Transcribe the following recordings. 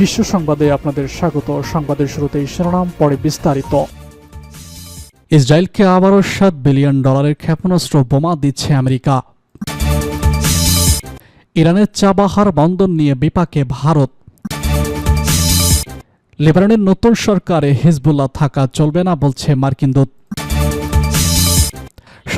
বিশ্ব সংবাদে আপনাদের স্বাগত। সংবাদের শুরুতেই শিরোনাম, পরে বিস্তারিত। ইসরায়েলকে আবারও সাত বিলিয়ন ডলারের ক্ষেপণাস্ত্র বোমা দিচ্ছে আমেরিকা। ইরানের চাবাহার বন্দর নিয়ে বিপাকে ভারত। লেবাননের নতুন সরকারে হিজবুল্লাহ থাকা চলবে না বলছে মার্কিন দূত।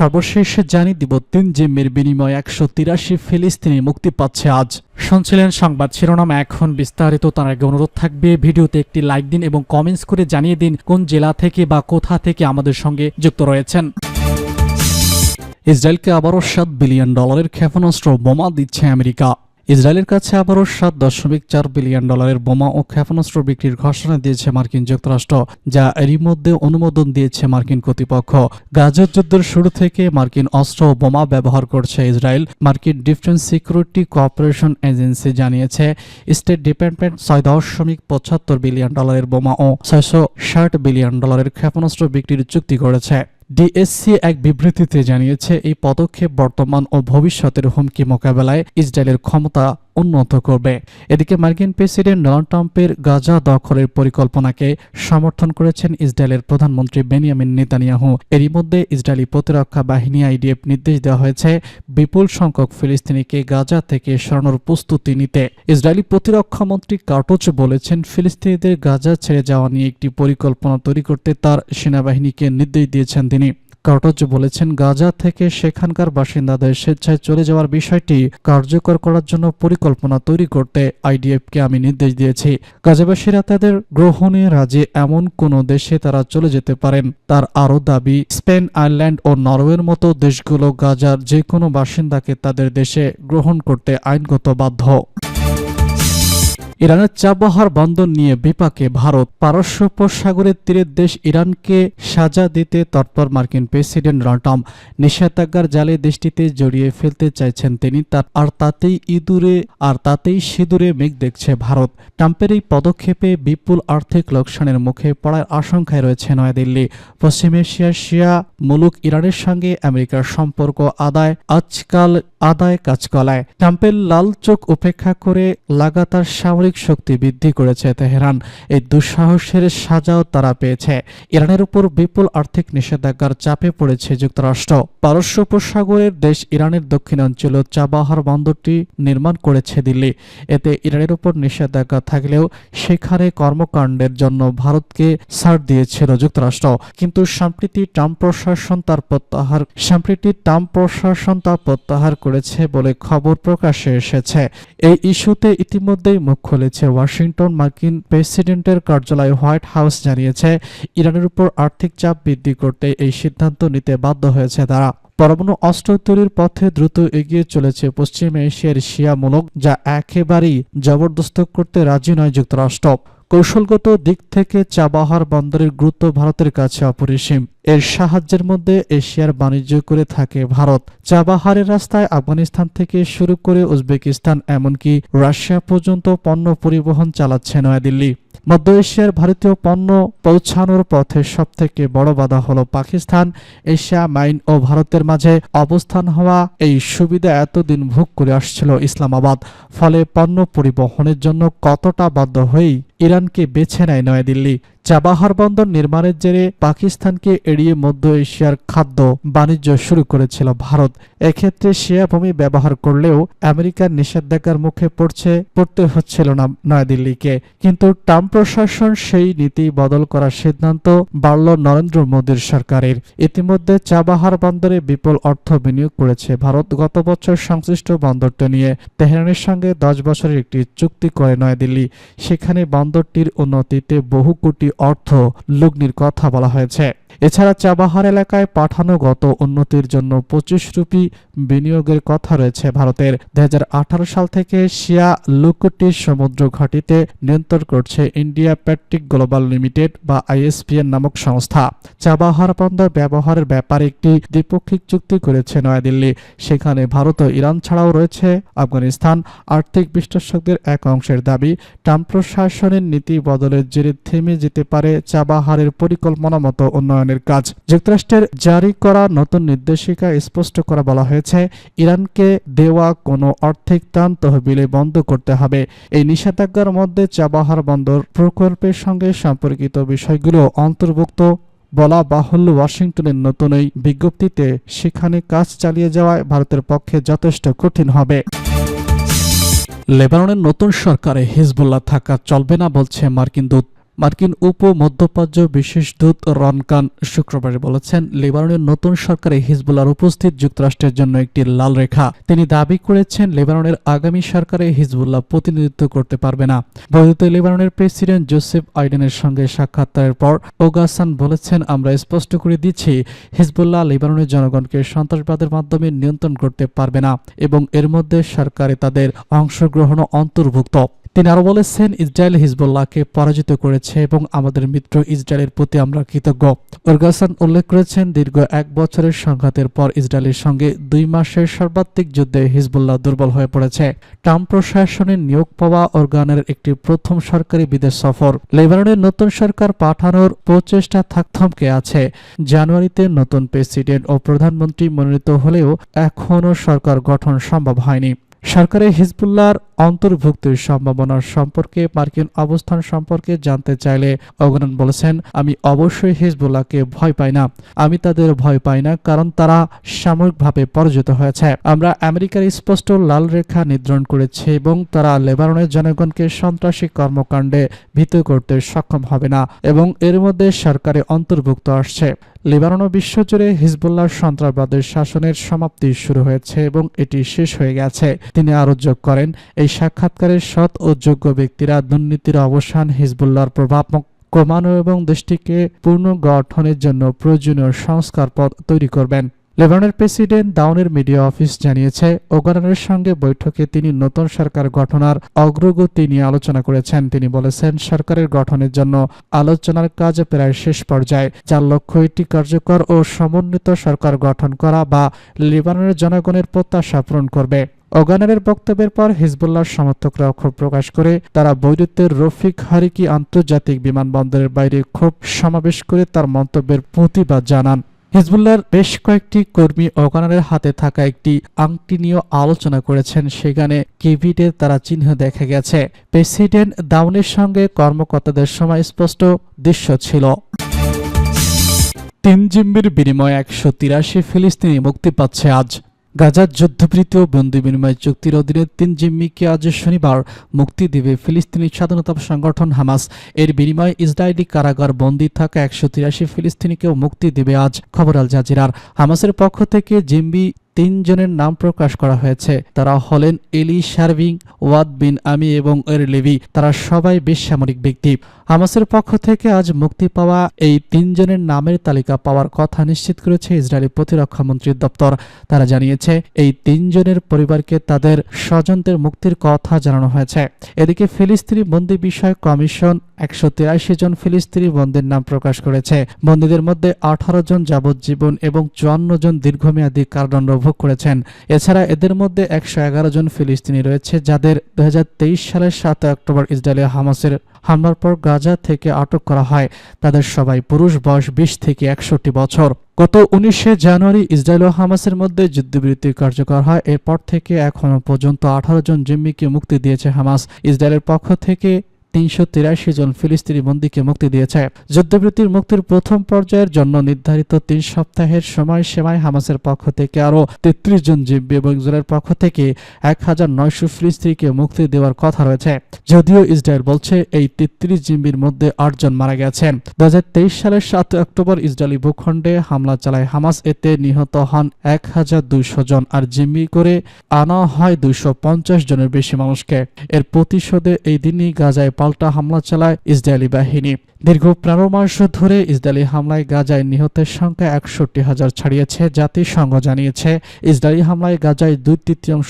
সর্বশেষ জানিয়ে দিব তিন জিম্মির বিনিময়ে একশো তিরাশি ফিলিস্তিনি মুক্তি পাচ্ছে আজ। শুনছিলেন সংবাদ শিরোনাম, এখন বিস্তারিত, তার আগে অনুরোধ থাকবে, ভিডিওতে একটি লাইক দিন এবং কমেন্টস করে জানিয়ে দিন কোন জেলা থেকে বা কোথা থেকে আমাদের সঙ্গে যুক্ত রয়েছেন। ইসরায়েলকে আবারও সাত বিলিয়ন ডলারের ক্ষেপণাস্ত্র বোমা দিচ্ছে আমেরিকা। ইসরায়েলের কাছে আবারও সাত দশমিক চার বিলিয়ন ডলারের বোমা ও ক্ষেপণাস্ত্র বিক্রির ঘোষণা দিয়েছে মার্কিন যুক্তরাষ্ট্র, যা এরই মধ্যে অনুমোদন দিয়েছে মার্কিন কর্তৃপক্ষ। গাজার যুদ্ধের শুরু থেকে মার্কিন অস্ত্র ও বোমা ব্যবহার করছে ইসরায়েল, মার্কিন ডিফেন্স সিকিউরিটি কোঅপারেশন এজেন্সি জানিয়েছে। স্টেট ডিপার্টমেন্ট ছয় দশমিক পঁচাত্তর বিলিয়ন ডলারের বোমা ও ছয়শো ষাট বিলিয়ন ডলারের ক্ষেপণাস্ত্র বিক্রির চুক্তি করেছে। ডিএসসি এক বিবৃতিতে জানিয়েছে এই পদক্ষেপ বর্তমান ও ভবিষ্যতের হুমকি মোকাবেলায় ইসরায়েলের ক্ষমতা উন্নত করবে। এদিকে মার্কিন প্রেসিডেন্ট ডোনাল্ড ট্রাম্পের গাজা দখলের পরিকল্পনাকে সমর্থন করেছেন ইসরায়েলের প্রধানমন্ত্রী বেনিয়ামিন নেতানিয়াহু। এরই মধ্যে ইসরায়েলি প্রতিরক্ষা বাহিনী আইডিএফ নির্দেশ দেওয়া হয়েছে, বিপুল সংখ্যক ফিলিস্তিনিকে গাজা থেকে সরানোর প্রস্তুতি নিতে। ইসরায়েলি প্রতিরক্ষা মন্ত্রী কার্টোচ বলেছেন, ফিলিস্তিনিদের গাজা ছেড়ে যাওয়া নিয়ে একটি পরিকল্পনা তৈরি করতে তার সেনাবাহিনীকে নির্দেশ দিয়েছেন তিনি। কার্টজ বলেছেন, গাজা থেকে সেখানকার বাসিন্দাদের স্বেচ্ছায় চলে যাওয়ার বিষয়টি কার্যকর করার জন্য পরিকল্পনা তৈরি করতে আইডিএফকে আমি নির্দেশ দিয়েছি। গাজাবাসীরা তাদের গ্রহণে রাজি, এমন কোনো দেশে তারা চলে যেতে পারেন। তার আরও দাবি, স্পেন, আয়ারল্যান্ড ও নরওয়ের মতো দেশগুলো গাজার যে কোনো বাসিন্দাকে তাদের দেশে গ্রহণ করতে আইনগত বাধ্য। ইরানের চাবাহার বন্দর নিয়ে বিপাকে ভারত পারস্য উপসাগরের তীরের দেশ ইরানকে সাজা দিতে তৎপর মার্কিন প্রেসিডেন্ট ট্রাম্প। নিষেধাজ্ঞার জালে দেশটিতে জড়িয়ে ফেলতে চাইছেন তিনি, তার আর তাতেই ইঁদুরে আর তাতেই সিঁদুরে মেঘ দেখছে ভারত। ট্রাম্পের এই পদক্ষেপে বিপুল আর্থিক লোকসানের মুখে পড়ার আশঙ্কায় রয়েছে নয়াদিল্লি। পশ্চিম এশিয়ার শিয়া মুলুক ইরানের সঙ্গে আমেরিকার সম্পর্ক আদায় আজকাল আদায় কাজ কলায়। ট্রাম্পের লাল চোখ উপেক্ষা করে লাগাতার সামরিক শক্তি বৃদ্ধি করেছে তেহরান। এই দুঃসাহসের সাজাও তারা পেয়েছে। ইরানের উপর বিপুল আর্থিক নিষেধাজ্ঞার চাপে পড়েছে যুক্তরাষ্ট্র। পারস্য উপসাগরের দেশ ইরানের দক্ষিণাঞ্চল চাবাহার বন্দরটি নির্মাণ করেছে দিল্লি। এতে ইরানের উপর নিষেধাজ্ঞা থাকলেও সেখানে কর্মকাণ্ডের জন্য ভারতকে ছাড় দিয়েছিল যুক্তরাষ্ট্র। কিন্তু সম্প্রতি ট্রাম্প প্রশাসন তার প্রত্যাহার সম্প্রতি ট্রাম্প প্রশাসন তা প্রত্যাহার করেছে বলে খবর প্রকাশে এসেছে। এই ইস্যুতে ইতিমধ্যেই মুখ খুলেছে ওয়াশিংটন মার্কিন প্রেসিডেন্টের কার্যালয় হোয়াইট হাউস জানিয়েছে, ইরানের উপর আর্থিক চাপ বৃদ্ধি করতে এই সিদ্ধান্ত নিতে বাধ্য হয়েছে তারা। পরমাণু অস্ত্র তৈরির পথে দ্রুত এগিয়ে চলেছে পশ্চিম এশিয়ার শিয়ামূলক যা একেবারেই জবরদস্ত করতে রাজি নয় যুক্তরাষ্ট্র। কৌশলগত দিক থেকে চাবাহার বন্দরের গুরুত্ব ভারতের কাছে অপরিসীম। এর সাহায্যের মধ্যে এশিয়ার বাণিজ্য করে থাকে ভারত। চাবাহারের রাস্তায় আফগানিস্তান থেকে শুরু করে উজবেকিস্তান, এমনকি রাশিয়া পর্যন্ত পণ্য পরিবহন চালাচ্ছে নয়াদিল্লি। মধ্য এশিয়ার ভারতীয় পণ্য পৌঁছানোর পথে সবথেকে বড় বাধা হলো পাকিস্তান। এশিয়া মাইন ও ভারতের মাঝে অবস্থান হওয়া এই সুবিধা এতদিন ভোগ করে আসছিল ইসলামাবাদ। ফলে পণ্য পরিবহনের জন্য কতটা বাধ্য হয়েই ইরানকে বেছে নেয় নয়াদিল্লি। চাবাহার বন্দর নির্মাণের জেরে পাকিস্তানকে এড়িয়ে মধ্য এশিয়ার খাদ্য বাণিজ্য শুরু করেছিল ভারত। এক্ষেত্রে শিয়া ভূমি ব্যবহার করলেও আমেরিকার নিষেধাজ্ঞার মুখে পড়ছে, পড়তে হচ্ছিল না নয়াদিল্লিকে। কিন্তু ট্রাম্প প্রশাসন সেই নীতি বদল করার সিদ্ধান্ত বাড়ল নরেন্দ্র মোদীর সরকারের। ইতিমধ্যে চাবাহার বন্দরে বিপুল অর্থ বিনিয়োগ করেছে ভারত। গত বছর সংশ্লিষ্ট বন্দরটি নিয়ে তেহরানের সঙ্গে দশ বছরের একটি চুক্তি করে নয়াদিল্লি। সেখানে বন্দরটির উন্নতিতে বহু কোটি অর্থ লগ্নির কথা বলা হয়েছে। এছাড়া চাবাহার এলাকায় পাঠানো গত উন্নতির জন্য পঁচিশ রুপি বিনিয়োগের কথা রয়েছে ভারতের। দুই সাল থেকে শিয়া লুকুটি সমুদ্র ঘাটিতে নিয়ন্ত্রণ করছে ইন্ডিয়া প্যাট্রিক গ্লোবাল লিমিটেড বা আইএসপিএন নামক সংস্থা। চাবাহার বন্দর ব্যবহারের ব্যাপারে একটি দ্বিপক্ষিক চুক্তি করেছে নয়াদিল্লি। সেখানে ভারত ও ইরান ছাড়াও রয়েছে আফগানিস্তান। আর্থিক বিশ্লেষকদের এক অংশের দাবি, ট্রাম্প প্রশাসনের নীতি বদলের জেরে থেমে যেতে পারে চাবাহারের পরিকল্পনা মতো উন্নয়ন। উন্নয়নের কাজ। যুক্তরাষ্ট্রের জারি করা নতুন নির্দেশিকা স্পষ্ট করা বলা হয়েছে, ইরানকে দেওয়া কোনো আর্থিক ত্রাণ তহবিলে বন্ধ করতে হবে। এই নিষেধাজ্ঞার মধ্যে চাবাহার বন্দর প্রকল্পের সঙ্গে সম্পর্কিত বিষয়গুলো অন্তর্ভুক্ত। বলা বাহুল্য, ওয়াশিংটনের নতুন এই বিজ্ঞপ্তিতে সেখানে কাজ চালিয়ে যাওয়ায় ভারতের পক্ষে যথেষ্ট কঠিন হবে। লেবাননের নতুন সরকারে হিজবুল্লাহ থাকা চলবে না বলছে মার্কিন দূত। মার্কিন উপ মধ্যপ্রাচ্য বিশেষ দূত রনকান শুক্রবারে বলেছেন, লেবাননের নতুন সরকারে হিজবুল্লাহর উপস্থিত যুক্তরাষ্ট্রের জন্য একটি লাল রেখা। তিনি দাবি করেছেন, লেবাননের আগামী সরকারে হিজবুল্লাহ প্রতিনিধিত্ব করতে পারবে না। বৈধ লেবাননের প্রেসিডেন্ট জোসেফ আইডেনের সঙ্গে সাক্ষাৎকারের পর ওগাসান বলেছেন, আমরা স্পষ্ট করে দিচ্ছি, হিজবুল্লাহ লেবাননের জনগণকে সন্ত্রাসবাদের মাধ্যমে নিয়ন্ত্রণ করতে পারবে না এবং এর মধ্যে সরকারে তাদের অংশগ্রহণও অন্তর্ভুক্ত। তিনি আরও বলেছেন, ইসরায়েল হিজবুল্লাহকে পরাজিত করেছে এবং আমাদের মিত্র ইসরায়েলের প্রতি আমরা কৃতজ্ঞ। ওরগাসান উল্লেখ করেছেন, দীর্ঘ এক বছরের সংঘাতের পর ইসরায়েলের সঙ্গে দুই মাসের সর্বাধিক যুদ্ধে হিজবুল্লাহ দুর্বল হয়ে পড়েছে। ট্রাম্প প্রশাসনের নিয়োগ পাওয়া অর্গানের একটি প্রথম সরকারি বিদেশ সফর। লেবাননের নতুন সরকার পাঠানোর প্রচেষ্টা থাক থমকে আছে। জানুয়ারিতে নতুন প্রেসিডেন্ট ও প্রধানমন্ত্রী মনোনীত হলেও এখনও সরকার গঠন সম্ভব হয়নি। সরকারে হিজবুল্লাহর অন্তর্ভুক্তির সম্ভাবনার সম্পর্কে মার্কিন অবস্থান সম্পর্কে জানতে চাইলে অগনান বলেছেন, আমি অবশ্যই হিজবুল্লাহকে ভয় পাই না। আমি তাদের ভয় পাই না কারণ তারা সাময়িকভাবে পরাজিত হয়েছে। আমরা আমেরিকার স্পষ্ট লাল রেখা নির্ধারণ করেছি এবং তারা লেবাননের জনগণকে সন্ত্রাসী কর্মকাণ্ডে ভীত করতে সক্ষম হবে না এবং এর মধ্যে সরকারে অন্তর্ভুক্ত আসছে। লেবানন বিশ্বজুড়ে হিজবুল্লাহ সন্ত্রাসবাদের শাসনের সমাপ্তি শুরু হয়েছে এবং এটি শেষ হয়ে গেছে। তিনি আরও যোগ করেন, এই সাক্ষাৎকারের সৎ ও যোগ্য ব্যক্তিরা দুর্নীতির অবসান, হিজবুল্লাহর প্রভাব কমানো এবং দেশটিকে পুনর্গঠনের জন্য প্রয়োজনীয় সংস্কার পথ তৈরি করবেন। লেবাননের প্রেসিডেন্ট দাউনের মিডিয়া অফিস জানিয়েছে ওগানের সঙ্গে বৈঠকে তিনি নতুন সরকার গঠনার অগ্রগতি নিয়ে আলোচনা করেছেন। তিনি বলেছেন, সরকারের গঠনের জন্য আলোচনার কাজ প্রায় শেষ পর্যায়ে, যার লক্ষ্য একটি কার্যকর ও সমন্বিত সরকার গঠন করা বা লেবাননের জনগণের প্রত্যাশা পূরণ করবে। ওগানারের বক্তব্যের পর হিজবুল্লাহর সমর্থকরা ক্ষোভ প্রকাশ করে, তারা বৈরুতের রফিক হারিকি আন্তর্জাতিক বিমানবন্দরের বাইরে ক্ষোভ সমাবেশ করে তার মন্তব্যের প্রতিবাদ জানান। হিজবুল্লাহর বেশ কয়েকটি কর্মী অগানারের হাতে থাকা একটি আংটি নিয়ে আলোচনা করেছেন। সেখানে কেভিডের তারা চিহ্ন দেখা গেছে। প্রেসিডেন্ট দাউনের সঙ্গে কর্মকর্তাদের সময় স্পষ্ট দৃশ্য ছিল। তিন জিম্বির বিনিময়ে একশো তিরাশি ফিলিস্তিনি মুক্তি পাচ্ছে আজ। গাজার যুদ্ধবৃত্তি বন্দি বিনিময় চুক্তির অধীনে তিন জিম্মিকে আজ শনিবার মুক্তি দেবে ফিলিস্তিনি স্বাধীনতা সংগঠন হামাস। এর বিনিময়ে ইসরায়েলি কারাগার বন্দী থাকা একশো তিরাশি ফিলিস্তিনিকেও মুক্তি দেবে আজ খবর আল জাজিরার। হামাসের পক্ষ থেকে জিম্বি তিনজনের নাম প্রকাশ করা হয়েছে। তারা হলেন এলি শারভিং, ওয়াদ বিন আমি এবং এর লেভি। তারা সবাই বেসামরিক ব্যক্তি। হামাসের পক্ষ থেকে আজ মুক্তি পাওয়া এই তিনজনের নামের তালিকা পাওয়ার কথা নিশ্চিত করেছে ইসরায়েলি প্রতিরক্ষা মন্ত্রীর দপ্তর। তারা জানিয়েছে, এই তিনজনের পরিবারকে তাদের স্বজনদের মুক্তির কথা জানানো হয়েছে। এদিকে ফিলিস্তিনি বন্দি বিষয়ক কমিশন একশো তিরাশি জন ফিলিস্তিনি বন্দির নাম প্রকাশ করেছে। বন্দীদের মধ্যে আঠারো জন যাবজ্জীবন এবং চুয়ান্ন জন দীর্ঘমেয়াদী কারাদণ্ড ভোগ করেছেন। এছাড়া এদের মধ্যে একশো এগারো জন ফিলিস্তিনি রয়েছে, যাদের দুই হাজার তেইশ সালের সাত অক্টোবর ইসরায়েলি হামাসের হামলার পর গাজা থেকে আটক করা হয়। তাদের সবাই পুরুষ, বয়স বিশ থেকে একষট্টি বছর। গত উনিশে জানুয়ারি ইসরায়েল ও হামাসের মধ্যে যুদ্ধবিরতি কার্যকর হয়। এরপর থেকে এখনও পর্যন্ত আঠারো জন জিম্মিকে মুক্তি দিয়েছে হামাস। ইসরায়েলের পক্ষ থেকে তিনশো তিরাশি জন ফিলিস্তিনি বন্দীকে মুক্তি দিয়েছে। যুদ্ধবৃত্তির মুক্তির প্রথম পর্যায়ের জন্য নির্ধারিত তিন সপ্তাহের সময় সীমায় হামাসের পক্ষ থেকে আরও তেত্রিশ জন জিম্বি এবং ইসরায়েলের পক্ষ থেকে এক হাজার নয়শো ফিলিস্তিনিকে মুক্তি দেওয়ার কথা রয়েছে। যদিও ইসরায়েল বলছে এই তেত্রিশ জিম্বির মধ্যে আটজন মারা গেছেন দু হাজার তেইশ সালের সাত অক্টোবর ইসরায়েলি ভূখণ্ডে হামলা চালায় হামাস। এতে নিহত হন এক হাজার দুইশো জন আর জিম্মি করে আনা হয় দুইশো পঞ্চাশ জনের বেশি মানুষকে। এর প্রতিশোধে এই দিনই গাজায় পাল্টা হামলা চালায় ইসরায়েলি বাহিনী। দীর্ঘ পনেরো মাস ধরে ইসরায়েলি হামলায় গাজায় নিহতের সংখ্যা একষট্টি হাজার ছাড়িয়েছে, জাতিসংঘ জানিয়েছে। ইসরায়েলি হামলায় গাজায় দুই তৃতীয়াংশ